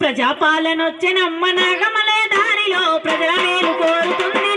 ప్రజాపాలనొచ్చిన అమ్మ నాగమలే దారిలో ప్రజల మేలు కోరుతుంది.